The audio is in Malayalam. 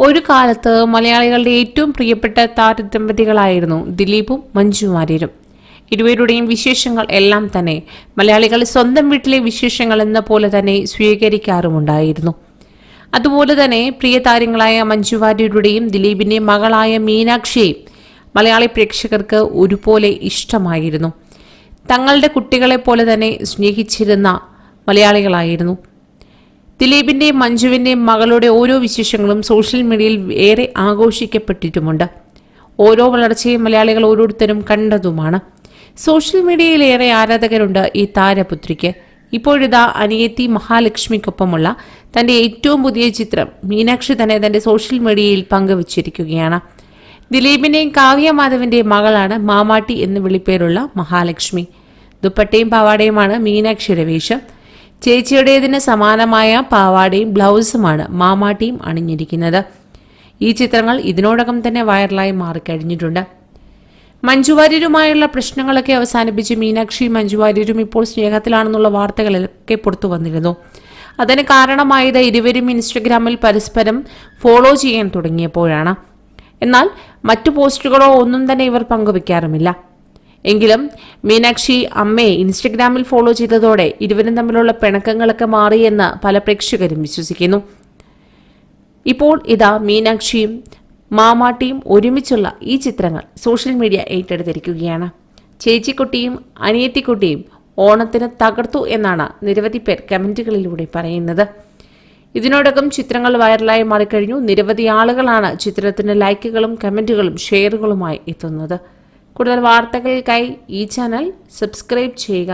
ഒരു കാലത്ത് മലയാളികളുടെ ഏറ്റവും പ്രിയപ്പെട്ട താരദമ്പതികളായിരുന്നു ദിലീപും മഞ്ജു വാര്യരും ഇരുവരുടെയും വിശേഷങ്ങൾ എല്ലാം തന്നെ മലയാളികൾ സ്വന്തം വീട്ടിലെ വിശേഷങ്ങൾ എന്ന പോലെ തന്നെ സ്വീകരിക്കാറുമുണ്ടായിരുന്നു. അതുപോലെ തന്നെ പ്രിയ താരങ്ങളായ മഞ്ജു ദിലീപിന്റെ മകളായ മീനാക്ഷിയെയും മലയാളി പ്രേക്ഷകർക്ക് ഒരുപോലെ ഇഷ്ടമായിരുന്നു. തങ്ങളുടെ കുട്ടികളെ പോലെ തന്നെ സ്നേഹിച്ചിരുന്ന മലയാളികളായിരുന്നു ദിലീപിന്റെയും മഞ്ജുവിന്റെയും മകളുടെ ഓരോ വിശേഷങ്ങളും സോഷ്യൽ മീഡിയയിൽ ഏറെ ആഘോഷിക്കപ്പെട്ടിട്ടുമുണ്ട്. ഓരോ വളർച്ചയും മലയാളികൾ ഓരോരുത്തരും കണ്ടതുമാണ്. സോഷ്യൽ മീഡിയയിൽ ഏറെ ആരാധകരുണ്ട് ഈ താരപുത്രിക്ക്. ഇപ്പോഴിതാ അനിയത്തി മഹാലക്ഷ്മിക്കൊപ്പമുള്ള തന്റെ ഏറ്റവും പുതിയ ചിത്രം മീനാക്ഷി തന്നെ തന്റെ സോഷ്യൽ മീഡിയയിൽ പങ്കുവച്ചിരിക്കുകയാണ്. ദിലീപിന്റെയും കാവ്യ മാധവിന്റെയും മകളാണ് മാമാട്ടി എന്ന് വിളിപ്പേരുള്ള മഹാലക്ഷ്മി. ദുപ്പട്ടയും പാവാടയുമാണ് മീനാക്ഷിയുടെ വേഷം. ചേച്ചിയുടേതിന് സമാനമായ പാവാടയും ബ്ലൗസുമാണ് മാമാട്ടിയും അണിഞ്ഞിരിക്കുന്നത്. ഈ ചിത്രങ്ങൾ ഇതിനോടകം തന്നെ വൈറലായി മാറിക്കഴിഞ്ഞിട്ടുണ്ട്. മഞ്ജുവാര്യരുമായുള്ള പ്രശ്നങ്ങളൊക്കെ അവസാനിപ്പിച്ച് മീനാക്ഷി മഞ്ജുവാര്യരും ഇപ്പോൾ സ്നേഹത്തിലാണെന്നുള്ള വാർത്തകളൊക്കെ പുറത്തു വന്നിരുന്നു അതിന് കാരണമായത് ഇരുവരും ഇൻസ്റ്റഗ്രാമിൽ പരസ്പരം ഫോളോ ചെയ്യാൻ തുടങ്ങിയപ്പോഴാണ്. എന്നാൽ മറ്റു പോസ്റ്റുകളോ ഒന്നും തന്നെ ഇവർ പങ്കുവെക്കാറുമില്ല. എങ്കിലും മീനാക്ഷി അമ്മയെ ഇൻസ്റ്റഗ്രാമിൽ ഫോളോ ചെയ്തതോടെ ഇരുവരും തമ്മിലുള്ള പിണക്കങ്ങളൊക്കെ മാറിയെന്ന് പല പ്രേക്ഷകരും വിശ്വസിക്കുന്നു. ഇപ്പോൾ ഇതാ മീനാക്ഷിയും മാമാട്ടിയും ഒരുമിച്ചുള്ള ഈ ചിത്രങ്ങൾ സോഷ്യൽ മീഡിയ ഏറ്റെടുത്തിരിക്കുകയാണ്. ചേച്ചിക്കുട്ടിയും അനിയത്തിക്കുട്ടിയും ഓണത്തിന് തകർത്തു എന്നാണ് നിരവധി പേർ കമന്റുകളിലൂടെ പറയുന്നത്. ഇതിനോടകം ചിത്രങ്ങൾ വൈറലായി മാറിക്കഴിഞ്ഞു. നിരവധി ആളുകളാണ് ചിത്രത്തിന് ലൈക്കുകളും കമന്റുകളും ഷെയറുകളുമായി എത്തുന്നത്. കൂടുതൽ വാർത്തകൾക്കായി ഈ ചാനൽ സബ്സ്ക്രൈബ് ചെയ്യുക